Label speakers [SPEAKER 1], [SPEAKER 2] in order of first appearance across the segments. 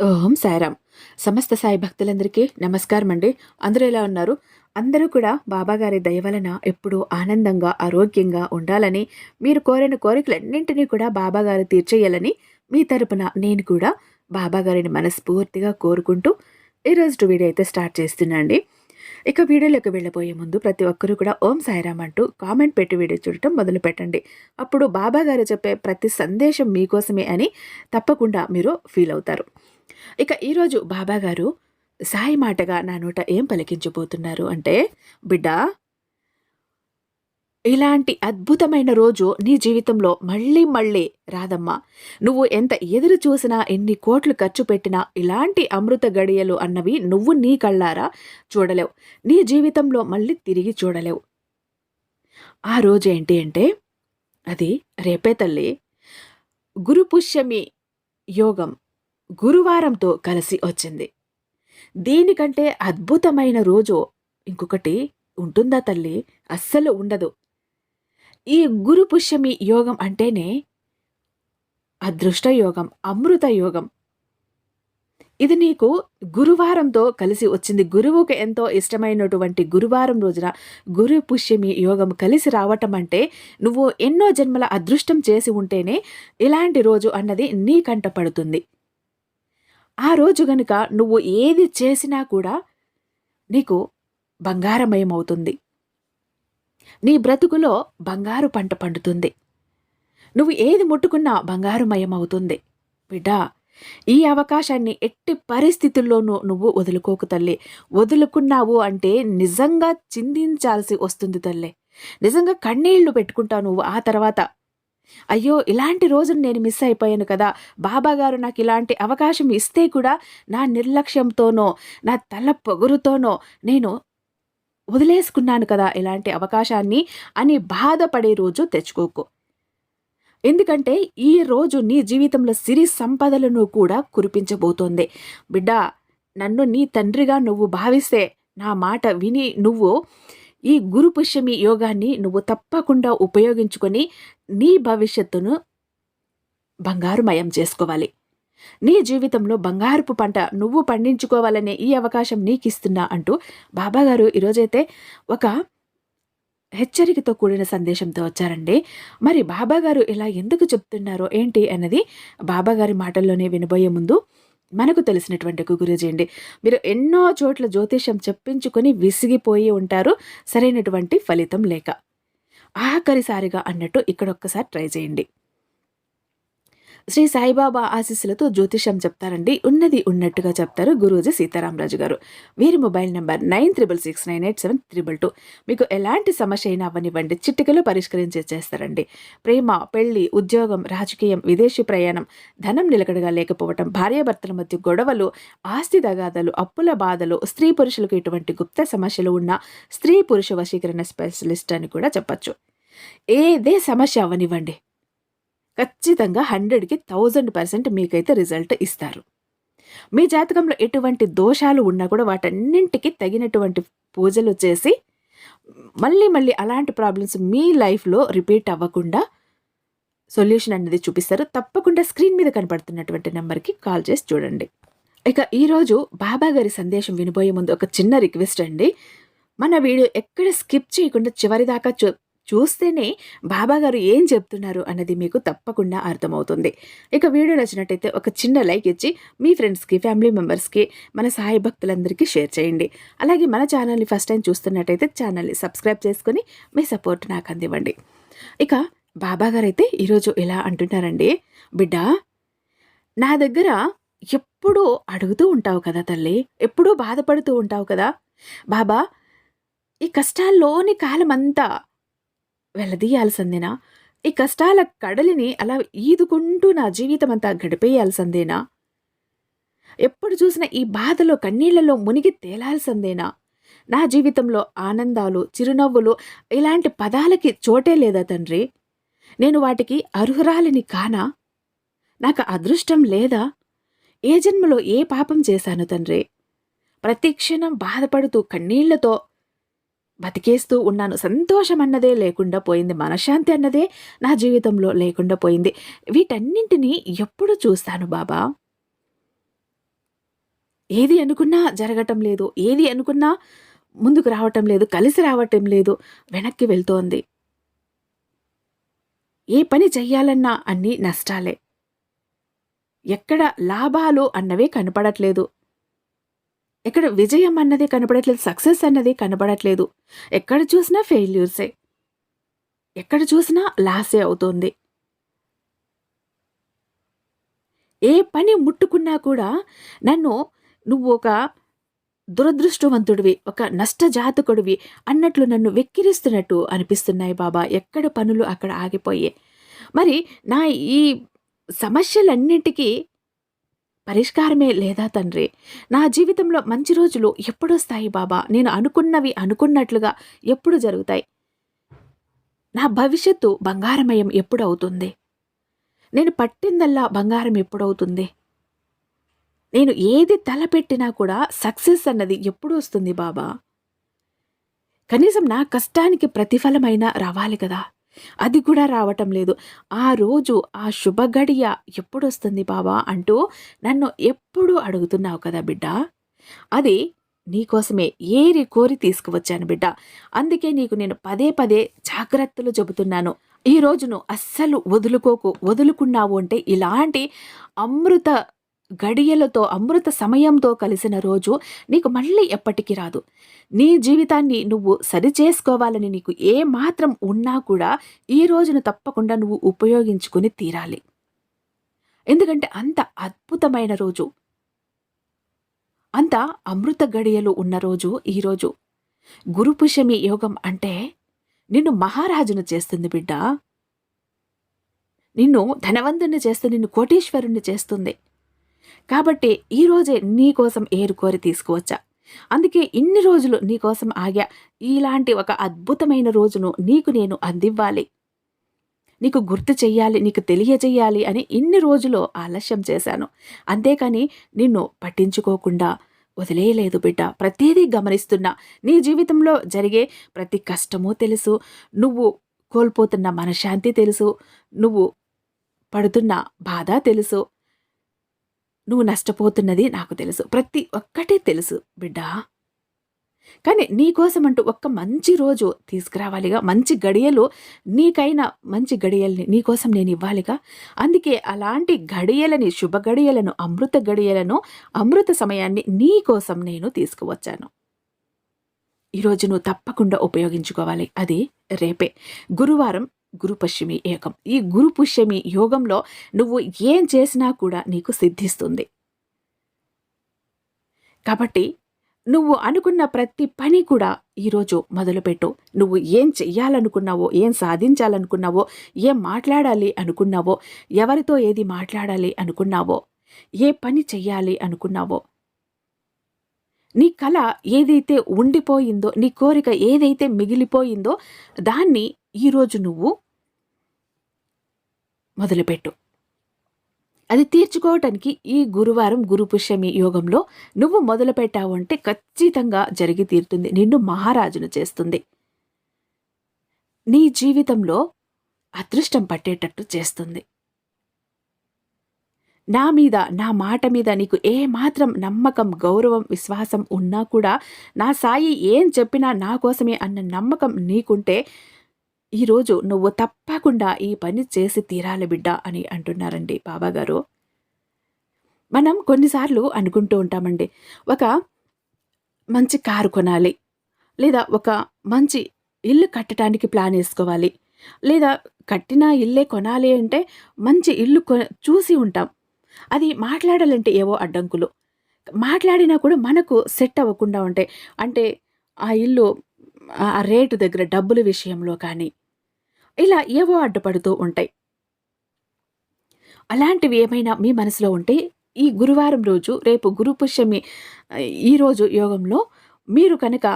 [SPEAKER 1] ఓం సాయిరామ్ సమస్త సాయి భక్తులందరికీ నమస్కారం అండి అందరూ ఎలా ఉన్నారు? అందరూ కూడా బాబాగారి దయ వలన ఎప్పుడూ ఆనందంగా ఆరోగ్యంగా ఉండాలని మీరు కోరిన కోరికలన్నింటినీ కూడా బాబాగారు తీర్చేయాలని మీ తరపున నేను కూడా బాబాగారిని మనస్ఫూర్తిగా కోరుకుంటూ ఈరోజు వీడియో అయితే స్టార్ట్ చేస్తున్నా అండి ఇక వీడియోలోకి వెళ్ళబోయే ముందు ప్రతి ఒక్కరూ కూడా ఓం సాయిరామ్ అంటూ కామెంట్ పెట్టి వీడియో చూడటం మొదలు పెట్టండి. అప్పుడు బాబాగారు చెప్పే ప్రతి సందేశం మీకోసమే అని తప్పకుండా మీరు ఫీల్ అవుతారు. ఇక ఈరోజు బాబా గారు సాయి మాటగా నా నోట ఏం పలికించబోతున్నారు అంటే బిడ్డ ఇలాంటి అద్భుతమైన రోజు నీ జీవితంలో మళ్ళీ మళ్ళీ రాదమ్మా. నువ్వు ఎంత ఎదురు చూసినా ఎన్ని కోట్లు ఖర్చు పెట్టినా ఇలాంటి అమృత గడియలు అన్నవి నువ్వు నీ కళ్ళారా చూడలేవు. నీ జీవితంలో మళ్ళీ తిరిగి చూడలేవు. ఆ రోజు ఏంటి అంటే అది రేపే తల్లి గురుపుష్యమి యోగం. గురువారంతో కలిసి వచ్చింది. దీనికంటే అద్భుతమైన రోజు ఇంకొకటి ఉంటుందా తల్లి? అస్సలు ఉండదు. ఈ గురు పుష్యమి యోగం అంటేనే అదృష్ట యోగం అమృత యోగం. ఇది నీకు గురువారంతో కలిసి వచ్చింది. గురువుకు ఎంతో ఇష్టమైనటువంటి గురువారం రోజున గురు పుష్యమి యోగం కలిసి రావటం అంటే నువ్వు ఎన్నో జన్మల అదృష్టం చేసి ఉంటేనే ఇలాంటి రోజు అన్నది నీ కంట పడుతుంది. ఆ రోజు గనుక నువ్వు ఏది చేసినా కూడా నీకు బంగారమయం అవుతుంది నీ బ్రతుకులో బంగారు పంట పండుతుంది. నువ్వు ఏది ముట్టుకున్నా బంగారుమయమవుతుంది. బిడ్డా ఈ అవకాశాన్ని ఎట్టి పరిస్థితుల్లోనూ నువ్వు వదులుకోకు తల్లి. వదులుకున్నావు అంటే నిజంగా చిందించాల్సి వస్తుంది తల్లి. నిజంగా కన్నీళ్ళు పెట్టుకుంటావు నువ్వు. ఆ తర్వాత అయ్యో ఇలాంటి రోజును నేను మిస్ అయిపోయాను కదా. బాబా గారు నాకు ఇలాంటి అవకాశం ఇస్తే కూడా నా నిర్లక్ష్యంతోనో నా తల పొగురుతోనో నేను వదిలేసుకున్నాను కదా ఇలాంటి అవకాశాన్ని అని బాధపడే రోజు తెచ్చుకోకు. ఎందుకంటే ఈ రోజు నీ జీవితంలో సిరి సంపదలను కూడా కురిపించబోతోంది. బిడ్డ నన్ను నీ తండ్రిగా నువ్వు భావిస్తే నా మాట విని నువ్వు ఈ గురు పుష్యమి యోగాన్ని నువ్వు తప్పకుండా ఉపయోగించుకొని నీ భవిష్యత్తును బంగారుమయం చేసుకోవాలి. నీ జీవితంలో బంగారుపు పంట నువ్వు పండించుకోవాలనే ఈ అవకాశం నీకు ఇస్తున్నా అంటూ బాబాగారు ఈరోజైతే ఒక హెచ్చరికతో కూడిన సందేశంతో వచ్చారండి. మరి బాబాగారు ఇలా ఎందుకు చెప్తున్నారో ఏంటి అన్నది బాబాగారి మాటల్లోనే వినబోయే ముందు మనకు తెలిసినటువంటి ఒక గురుజీ అండి. మీరు ఎన్నో చోట్ల జ్యోతిష్యం చెప్పించుకొని విసిగిపోయి ఉంటారు. సరైనటువంటి ఫలితం లేక ఆఖరిసారిగా అన్నట్టు ఇక్కడ ఒక్కసారి ట్రై చేయండి. శ్రీ సాయిబాబా ఆశీస్సులతో జ్యోతిషం చెప్తారండి. ఉన్నది ఉన్నట్టుగా చెప్తారు గురూజీ సీతారామరాజు గారు. వీరి mobile number nine triple six nine eight seven triple two. మీకు ఎలాంటి సమస్య అయినా అవనివ్వండి. చిటికలో పరిష్కరించి చేస్తారండి. ప్రేమ పెళ్ళి ఉద్యోగం రాజకీయం విదేశీ ప్రయాణం ధనం నిలకడగా లేకపోవటం భార్యాభర్తల మధ్య గొడవలు ఆస్తి దగాదలు అప్పుల బాధలు స్త్రీ పురుషులకు ఇటువంటి గుప్త సమస్యలు ఉన్న స్త్రీ పురుష వశీకరణ స్పెషలిస్ట్ అని కూడా చెప్పచ్చు. ఏదే సమస్య అవనివ్వండి. ఖచ్చితంగా హండ్రెడ్కి థౌజండ్ పర్సెంట్ మీకైతే రిజల్ట్ ఇస్తారు. మీ జాతకంలో ఎటువంటి దోషాలు ఉన్నా కూడా వాటన్నింటికి తగినటువంటి పూజలు చేసి మళ్ళీ మళ్ళీ అలాంటి ప్రాబ్లమ్స్ మీ లైఫ్లో రిపీట్ అవ్వకుండా సొల్యూషన్ అనేది చూపిస్తారు. తప్పకుండా స్క్రీన్ మీద కనపడుతున్నటువంటి నెంబర్కి కాల్ చేసి చూడండి. ఇక ఈరోజు బాబా గారి సందేశం వినిపోయే ముందు ఒక చిన్న రిక్వెస్ట్ అండి. మన వీడియో ఎక్కడ స్కిప్ చేయకుండా చివరిదాకా చూ చూస్తేనే బాబాగారు ఏం చెప్తున్నారు అన్నది మీకు తప్పకుండా అర్థమవుతుంది. ఇక వీడియో నచ్చినట్టయితే ఒక చిన్న లైక్ ఇచ్చి మీ ఫ్రెండ్స్కి ఫ్యామిలీ మెంబర్స్కి మన సాయి భక్తులందరికీ షేర్ చేయండి. అలాగే మన ఛానల్ని ఫస్ట్ టైం చూస్తున్నట్టయితే ఛానల్ని సబ్స్క్రైబ్ చేసుకుని మీ సపోర్ట్ నాకు అందివ్వండి. ఇక బాబాగారు అయితే ఈరోజు ఎలా అంటున్నారండి. బిడ్డ నా దగ్గర ఎప్పుడూ అడుగుతూ ఉంటావు కదా తల్లి ఎప్పుడూ బాధపడుతూ ఉంటావు కదా. బాబా ఈ కష్టాల్లోని కాలమంతా వెలదీయాల్సిందేనా ఈ కష్టాల కడలిని అలా ఈదుకుంటూ నా జీవితం అంతా గడిపేయాల్సిందేనా? ఎప్పుడు చూసిన ఈ బాధలో కన్నీళ్ళలో మునిగి తేలాల్సిందేనా? నా జీవితంలో ఆనందాలు చిరునవ్వులు ఇలాంటి పదాలకి చోటే లేదా తండ్రి? నేను వాటికి అర్హురాలిని కానా? నాకు అదృష్టం లేదా? ఏ జన్మలో ఏ పాపం చేశాను తండ్రి? ప్రతి క్షణం బాధపడుతూ కన్నీళ్ళతో బతికేస్తూ ఉన్నాను. సంతోషం అన్నదే లేకుండా పోయింది. మనశ్శాంతి అన్నదే నా జీవితంలో లేకుండా పోయింది. వీటన్నింటినీ ఎప్పుడు చూస్తాను బాబా? ఏది అనుకున్నా జరగటం లేదు. ఏది అనుకున్నా ముందుకు రావటం లేదు. కలిసి రావటం లేదు. వెనక్కి వెళ్తోంది. ఏ పని చెయ్యాలన్నా అన్నీ నష్టాలే. ఎక్కడ లాభాలు అన్నవే కనపడట్లేదు. ఎక్కడ విజయం అన్నది కనపడట్లేదు సక్సెస్ అన్నది కనపడట్లేదు. ఎక్కడ చూసినా ఫెయిల్యూర్సే ఎక్కడ చూసినా లాసే అవుతుంది. ఏ పని ముట్టుకున్నా కూడా నన్ను నువ్వు ఒక దురదృష్టవంతుడివి ఒక నష్టజాతకుడివి అన్నట్లు నన్ను వెక్కిరిస్తున్నట్టు అనిపిస్తున్నాయి బాబా. ఎక్కడ పనులు అక్కడ ఆగిపోయే మరి నా ఈ సమస్యలన్నింటికీ పరిష్కారమే లేదా తండ్రి? నా జీవితంలో మంచి రోజులు ఎప్పుడొస్తాయి బాబా? నేను అనుకున్నవి అనుకున్నట్లుగా ఎప్పుడు జరుగుతాయి? నా భవిష్యత్తు బంగారమయం ఎప్పుడు అవుతుంది? నేను పట్టిందల్లా బంగారం ఎప్పుడవుతుంది నేను ఏది తలపెట్టినా కూడా సక్సెస్ అన్నది ఎప్పుడు వస్తుంది బాబా? కనీసం నా కష్టానికి ప్రతిఫలమైనా రావాలి కదా? అది కూడా రావటం లేదు. ఆ రోజు ఆ శుభ గడియ ఎప్పుడొస్తుంది బాబా అంటూ నన్ను ఎప్పుడు అడుగుతున్నావు కదా బిడ్డ? అది నీకోసమే ఏరి కోరి తీసుకువచ్చాను బిడ్డ. అందుకే నీకు నేను పదే పదే జాగ్రత్తలు చెబుతున్నాను. ఈ రోజును అస్సలు వదులుకోకు వదులుకున్నావు అంటే ఇలాంటి అమృత గడియలతో అమృత సమయంతో కలిసిన రోజు నీకు మళ్ళీ ఎప్పటికీ రాదు. నీ జీవితాన్ని నువ్వు సరిచేసుకోవాలని నీకు ఏ మాత్రం ఉన్నా కూడా ఈ రోజును తప్పకుండా నువ్వు ఉపయోగించుకుని తీరాలి. ఎందుకంటే అంత అద్భుతమైన రోజు. అంత అమృత గడియలు ఉన్న రోజు ఈరోజు గురుపుషమి యోగం అంటే నిన్ను మహారాజును చేస్తుంది బిడ్డ. నిన్ను ధనవంతుని చేస్తుంది నిన్ను కోటీశ్వరుణ్ణి చేస్తుంది. కాబట్టి ఈరోజే నీకోసం ఏరుకోరి తీసుకువచ్చా? అందుకే ఇన్ని రోజులు నీకోసం ఆగా. ఇలాంటి ఒక అద్భుతమైన రోజును నీకు నేను అందివ్వాలి. నీకు గుర్తు చెయ్యాలి నీకు తెలియజేయాలి అని ఇన్ని రోజులు ఆలస్యం చేశాను. అంతేకాని నిన్ను పట్టించుకోకుండా వదిలేయలేదు బిడ్డ. ప్రతిదీ గమనిస్తున్నా. నీ జీవితంలో జరిగే ప్రతి కష్టమూ తెలుసు. నువ్వు కోల్పోతున్న మనశ్శాంతి తెలుసు. నువ్వు పడుతున్న బాధ తెలుసు. నువ్వు నష్టపోతున్నది నాకు తెలుసు. ప్రతి ఒక్కటి తెలుసు బిడ్డా. కానీ నీకోసమంటూ ఒక్క మంచి రోజు తీసుకురావాలిగా. మంచి గడియలు నీకైనా మంచి గడియల్ని నీకోసం నేను ఇవ్వాలిగా. అందుకే అలాంటి గడియలని శుభ గడియలను అమృత గడియలను అమృత సమయాన్ని నీకోసం నేను తీసుకువచ్చాను. ఈరోజు నువ్వు తప్పకుండా ఉపయోగించుకోవాలి. అది రేపే. గురువారం గురు పశ్చిమి ఏకం ఈ గురు పుష్యమి యోగంలో నువ్వు ఏం చేసినా కూడా నీకు సిద్ధిస్తుంది. కాబట్టి నువ్వు అనుకున్న ప్రతి పని కూడా ఈరోజు మొదలుపెట్టు. నువ్వు ఏం చెయ్యాలనుకున్నావో ఏం సాధించాలనుకున్నావో ఏం మాట్లాడాలి అనుకున్నావో ఎవరితో ఏది మాట్లాడాలి అనుకున్నావో ఏ పని చెయ్యాలి అనుకున్నావో నీ కళ ఏదైతే ఉండిపోయిందో నీ కోరిక ఏదైతే మిగిలిపోయిందో దాన్ని ఈరోజు నువ్వు మొదలుపెట్టు. అది తీర్చుకోవటానికి ఈ గురువారం గురుపుష్యమి యోగంలో నువ్వు మొదలుపెట్టావు అంటే ఖచ్చితంగా జరిగి తీరుతుంది. నిన్ను మహారాజును చేస్తుంది. నీ జీవితంలో అదృష్టం పట్టేటట్టు చేస్తుంది. నా మీద నా మాట మీద నీకు ఏ మాత్రం నమ్మకం గౌరవం విశ్వాసం ఉన్నా కూడా నా సాయి ఏం చెప్పినా నా కోసమే అన్న నమ్మకం నీకుంటే ఈరోజు నువ్వు తప్పకుండా ఈ పని చేసి తీరాలి బిడ్డ అని అంటున్నారండి బాబాగారు మనం కొన్నిసార్లు అనుకుంటూ ఉంటామండి ఒక మంచి కారు కొనాలి లేదా ఒక మంచి ఇల్లు కట్టడానికి ప్లాన్ వేసుకోవాలి లేదా కట్టిన ఇల్లే కొనాలి అంటే మంచి ఇల్లు కొ చూసి ఉంటాం. అది మాట్లాడాలంటే ఏవో అడ్డంకులు. మాట్లాడినా కూడా మనకు సెట్ అవ్వకుండా ఉంటాయి. అంటే ఆ ఇల్లు ఆ రేటు దగ్గర డబ్బుల విషయంలో కానీ ఇలా ఏవో అడ్డుపడుతూ ఉంటాయి. అలాంటివి ఏమైనా మీ మనసులో ఉంటే ఈ గురువారం రోజు రేపు గురు పుష్యమి ఈరోజు యోగంలో మీరు కనుక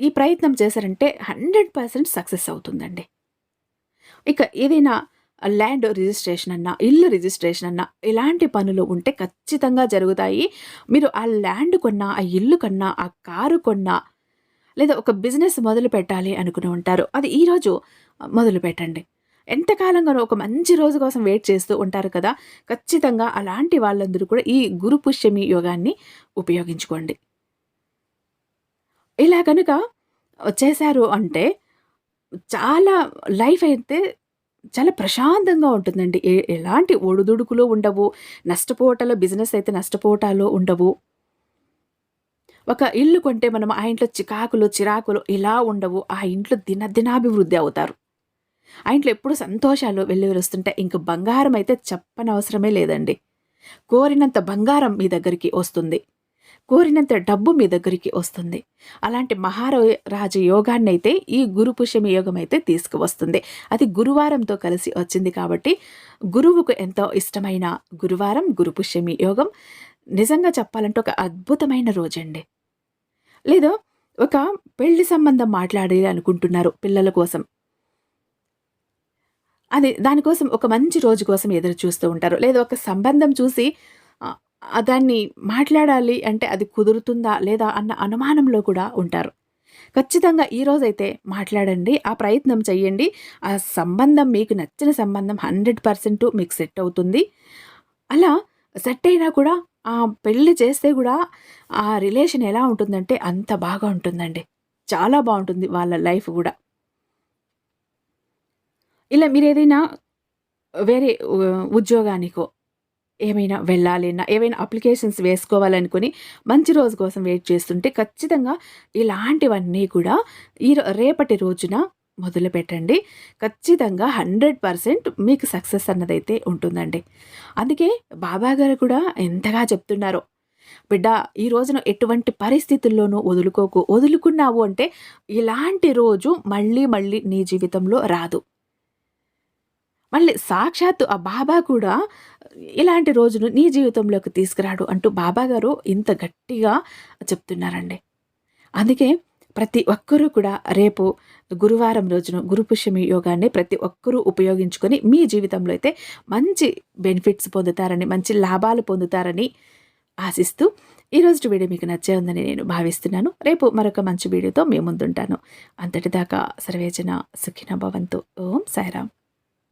[SPEAKER 1] ఈ ప్రయత్నం చేశారంటే హండ్రెడ్ పర్సెంట్ సక్సెస్ అవుతుందండి. ఇక ఏదైనా ల్యాండ్ రిజిస్ట్రేషన్ అన్నా ఇల్లు రిజిస్ట్రేషన్ అన్నా ఇలాంటి పనులు ఉంటే ఖచ్చితంగా జరుగుతాయి. మీరు ఆ ల్యాండ్ కొన్నా ఆ ఇల్లు కొన్నా ఆ కారు కొన్నా లేదా ఒక బిజినెస్ మొదలు పెట్టాలి అనుకుని ఉంటారు. అది ఈరోజు మొదలు పెట్టండి. ఎంతకాలంగానో ఒక మంచి రోజు కోసం వెయిట్ చేస్తూ ఉంటారు కదా. ఖచ్చితంగా అలాంటి వాళ్ళందరూ కూడా ఈ గురు పుష్యమి యోగాన్ని ఉపయోగించుకోండి. ఇలా కనుక చేశారు అంటే చాలా లైఫ్ అయితే చాలా ప్రశాంతంగా ఉంటుందండి. ఏ ఎలాంటి ఒడుదుడుకులో ఉండవు. నష్టపోవటాలో బిజినెస్ అయితే నష్టపోవటాలో ఉండవు. ఒక ఇల్లు కొంటే మనం ఆ ఇంట్లో చికాకులు చిరాకులు ఇలా ఉండవు. ఆ ఇంట్లో దినదినాభివృద్ధి అవుతారు. ఆ ఇంట్లో ఎప్పుడు సంతోషాలు వెల్లువరుస్తుంటాయి ఇంక బంగారం అయితే చెప్పనవసరమే లేదండి. కోరినంత బంగారం మీ దగ్గరికి వస్తుంది. కోరినంత డబ్బు మీ దగ్గరికి వస్తుంది. అలాంటి మహారాజ యోగాన్ని అయితే ఈ గురు పుష్యమి యోగం అయితే తీసుకువస్తుంది. అది గురువారంతో కలిసి వచ్చింది కాబట్టి గురువుకు ఎంతో ఇష్టమైన గురువారం గురు పుష్యమి యోగం. నిజంగా చెప్పాలంటే ఒక అద్భుతమైన రోజండి. లేదా ఒక పెళ్ళి సంబంధం మాట్లాడాలి అనుకుంటున్నారు పిల్లల కోసం. అది దానికోసం ఒక మంచి రోజు కోసం ఎదురు చూస్తూ ఉంటారు. లేదా ఒక సంబంధం చూసి దాన్ని మాట్లాడాలి అంటే అది కుదురుతుందా లేదా అన్న అనుమానంలో కూడా ఉంటారు. ఖచ్చితంగా ఈరోజైతే మాట్లాడండి ఆ ప్రయత్నం చేయండి ఆ సంబంధం మీకు నచ్చిన సంబంధం హండ్రెడ్ పర్సెంట్ మీకు సెట్ అవుతుంది. అలా సెట్ అయినా కూడా ఆ పెళ్ళి చేస్తే కూడా ఆ రిలేషన్ ఎలా ఉంటుందంటే అంత బాగా ఉంటుందండి. చాలా బాగుంటుంది వాళ్ళ లైఫ్ కూడా. ఇలా మీరు ఏదైనా వేరే ఉద్యోగానికో ఏమైనా వెళ్ళాలన్నా ఏమైనా అప్లికేషన్స్ వేసుకోవాలనుకుని మంచి రోజు కోసం వెయిట్ చేస్తుంటే ఖచ్చితంగా ఇలాంటివన్నీ కూడా ఈ రేపటి రోజున మొదలు పెట్టండి ఖచ్చితంగా హండ్రెడ్ పర్సెంట్ మీకు సక్సెస్ అన్నదైతే ఉంటుందండి. అందుకే బాబా గారు కూడా ఎంతగా చెప్తున్నారు బిడ్డ ఈ రోజున ఎటువంటి పరిస్థితుల్లోనూ వదులుకోకు వదులుకున్నావు అంటే ఇలాంటి రోజు మళ్ళీ మళ్ళీ నీ జీవితంలో రాదు. మళ్ళీ సాక్షాత్తు ఆ బాబా కూడా ఇలాంటి రోజును నీ జీవితంలోకి తీసుకురాడు అంటూ బాబా గారు ఇంత గట్టిగా చెప్తున్నారండి. అందుకే ప్రతి ఒక్కరూ కూడా రేపు గురువారం రోజున గురుపుష్యమి యోగాన్ని ప్రతి ఒక్కరూ ఉపయోగించుకొని మీ జీవితంలో అయితే మంచి బెనిఫిట్స్ పొందుతారని మంచి లాభాలు పొందుతారని ఆశిస్తూ ఈరోజు వీడియో మీకు నచ్చే ఉందని నేను భావిస్తున్నాను. రేపు మరొక మంచి వీడియోతో మీ ముందుంటాను. అంతటిదాకా సర్వేజన సుఖిన భవంతు. ఓం సాయిరామ్.